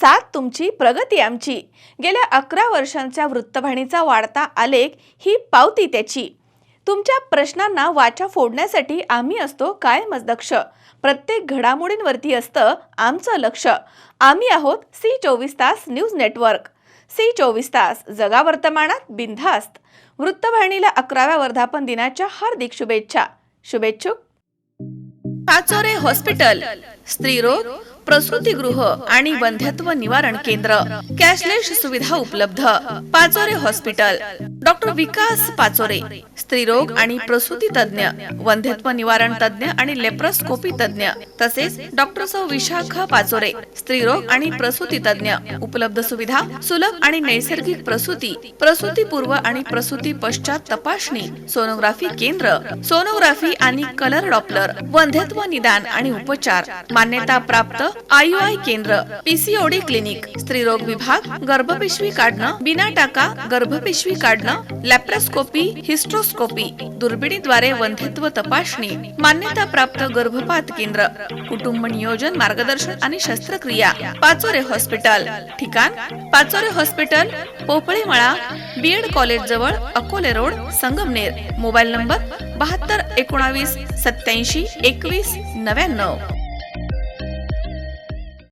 साथ तुमची प्रगती आमची. गेल्या अकरा वर्षांच्या वृत्तवाहिनीचा वाढता आलेख ही पावती त्याची. तुमच्या प्रश्नांना वाचा फोडण्यासाठी आम्ही असतो कायमच दक्ष प्रत्येक घडामोडींवरती असतं आमचं लक्ष. आम्ही आहोत सी चोवीस तास न्यूज नेटवर्क. सी चोवीस तास जगा वर्तमानात बिनधास्त. वृत्तवाहिनीला अकराव्या वर्धापन दिनाच्या हार्दिक शुभेच्छा. शुभेच्छुक. पाचोरे हॉस्पिटल स्त्रीरोग प्रसूतीगृह आणि वंध्यत्व निवारण केंद्र. कॅशलेस सुविधा उपलब्ध. पाचोरे हॉस्पिटल. डॉक्टर विकास पाचोरे. स्त्रीरोग आणि प्रसूती तज्ञ वंध्यत्व निवारण तज्ञ आणि लेप्रोस्कोपी तज्ञ तसेच डॉक्टर सौ विशाखा पाचोरे स्त्रीरोग आणि प्रसूती तज्ञ उपलब्ध सुविधा सुलभ आणि नैसर्गिक प्रसूती प्रसूती पूर्व आणि प्रसूती पश्चात तपासणी सोनोग्राफी केंद्र सोनोग्राफी आणि कलर डॉपलर वंध्यत्व निदान आणि उपचार मान्यता प्राप्त आयुआय केंद्र पीसीओडी क्लिनिक स्त्रीरोग विभाग गर्भपिशवी काढणं बिना टाका गर्भपिशवी काढणं लॅप्रोस्कोपी हिस्ट्रोस्कोपी दुर्बिणीद्वारे वंध्यत्व तपासणी मान्यता प्राप्त गर्भपात केंद्र कुटुंब नियोजन मार्गदर्शन आणि शस्त्रक्रिया पाचोरे हॉस्पिटल ठिकाण Pachore hospital Popalemala BEd college जवळ Akole road Sangamner. Mobile number बहात्तर एकोणावीस सत्याऐंशी एकवीस नव्याण्णव.